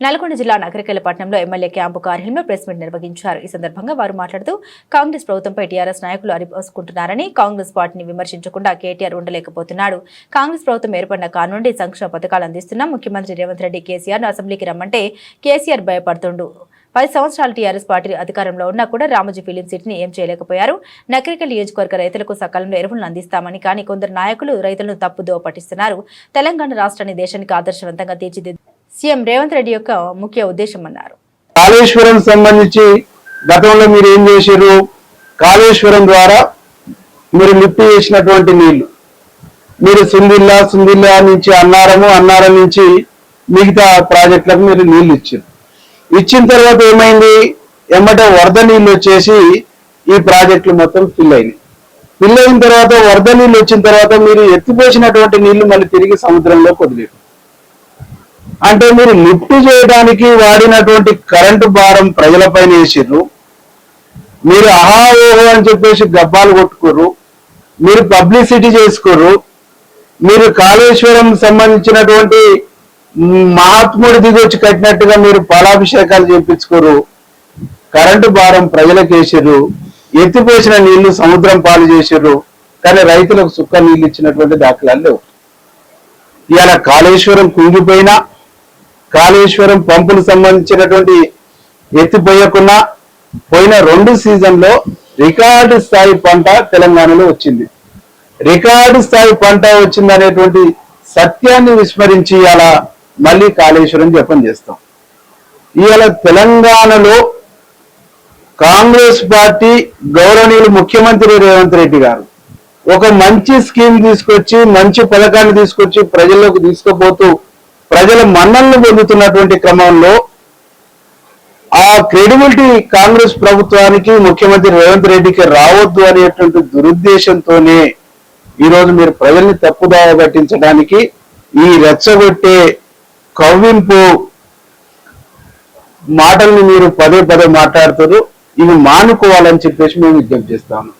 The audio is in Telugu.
నల్గొండ జిల్లా నగరికలపట్నంలో ఎమ్మెల్యే క్యాంపు కార్యాలయంలో ప్రెస్ మీట్ నిర్వహించారు. ఈ సందర్భంగా వారు మాట్లాడుతూ కాంగ్రెస్ ప్రభుత్వంపై టీఆర్ఎస్ నాయకులు అరిపోసుకుంటున్నారని కాంగ్రెస్ పార్టీని విమర్శించకుండా కేటీఆర్ ఉండలేకపోతున్నాడు. కాంగ్రెస్ ప్రభుత్వం ఏర్పడిన కానుండి సంక్షేమ పథకాలు అందిస్తున్న. ముఖ్యమంత్రి రేవంత్ రెడ్డి కేసీఆర్ అసెంబ్లీకి రమ్మంటే కేసీఆర్ భయపడుతుండు. పది సంవత్సరాలు టీఆర్ఎస్ పార్టీ అధికారంలో ఉన్నా కూడా రామోజీ ఫిలిం సిటీని ఏం చేయలేకపోయారు. నకరికల్ నియోజకవర్గ రైతులకు సకాలంలో ఎరువులను అందిస్తామని కానీ కొందరు నాయకులు రైతులను తప్పుదోవ పట్టిస్తున్నారు. తెలంగాణ రాష్ట్రాన్ని దేశానికి ఆదర్శవంతంగా తీర్చిదిద్దారు సీఎం రేవంత్ రెడ్డి యొక్క ముఖ్య ఉద్దేశం అన్నారు. కాళేశ్వరం సంబంధించి గతంలో మీరు ఏం చేశారు కాళేశ్వరం ద్వారా మీరు లిఫ్ట్ చేసినటువంటి నీళ్ళు. మీరు సుందిల్లా సుందిల్లా నుంచి అన్నారము అన్నారం నుంచి మిగతా ప్రాజెక్టులకు మీరు నీళ్ళు ఇచ్చారు ఇచ్చిన తర్వాత ఏమైంది? ఎమ్మట వరద నీళ్ళు వచ్చేసి ఈ ప్రాజెక్టులు మొత్తం ఫిల్ అయినాయి. ఫిల్ అయిన తర్వాత వరద నీళ్ళు వచ్చిన తర్వాత మీరు ఎత్తిపోసినటువంటి నీళ్ళు మళ్ళీ తిరిగి సముద్రంలో వదిలేరు. అంటే మీరు లిఫ్ట్ చేయడానికి వాడినటువంటి కరెంటు భారం ప్రజలపైన వేసిర్రు. మీరు అహా ఓహో అని చెప్పేసి గబ్బాలు కొట్టుకోరు మీరు పబ్లిసిటీ చేసుకోరు మీరు కాళేశ్వరం సంబంధించినటువంటి మ్, మహాత్ముడి దిగొచ్చి కట్టినట్టుగా మీరు పాలాభిషేకాలు చేయించుకోరు కరెంటు భారం ప్రజలకు వేసిర్రు. ఎత్తిపోసిన నీళ్ళు సముద్రం పాలు చేసిర్రు. కానీ రైతులకు సుక్క నీళ్ళు ఇచ్చినటువంటి దాఖలాలు లేవు. ఇవాళ కాళేశ్వరం కుంగిపోయినా కాళేశ్వరం పంపులు సంబంధించినటువంటి ఎత్తిపోయకున్నా పోయిన రెండు సీజన్లో రికార్డు స్థాయి పంట తెలంగాణలో వచ్చింది. రికార్డు స్థాయి పంట వచ్చిందనేటువంటి సత్యాన్ని విస్మరించి అలా మళ్ళీ కాళేశ్వరం జపం చేస్తాం. ఇవాళ తెలంగాణలో కాంగ్రెస్ పార్టీ గౌరవనీయులు ముఖ్యమంత్రి రేవంత్ రెడ్డి గారు ఒక మంచి స్కీమ్ తీసుకొచ్చి మంచి పథకాన్ని తీసుకొచ్చి ప్రజల్లోకి తీసుకుపోతూ ప్రజల మన్నలను పొందుతున్నటువంటి క్రమంలో ఆ క్రెడిబిలిటీ కాంగ్రెస్ ప్రభుత్వానికి ముఖ్యమంత్రి రేవంత్ రెడ్డికి రావద్దు అనేటువంటి దురుద్దేశంతోనే ఈరోజు మీరు ప్రజల్ని తప్పుదావ పట్టించడానికి ఈ రెచ్చగొట్టే కవ్వింపు మాటల్ని మీరు పదే పదే మాట్లాడుతారు. ఇవి మానుకోవాలని చెప్పేసి మేము విజ్ఞప్తి చేస్తాము.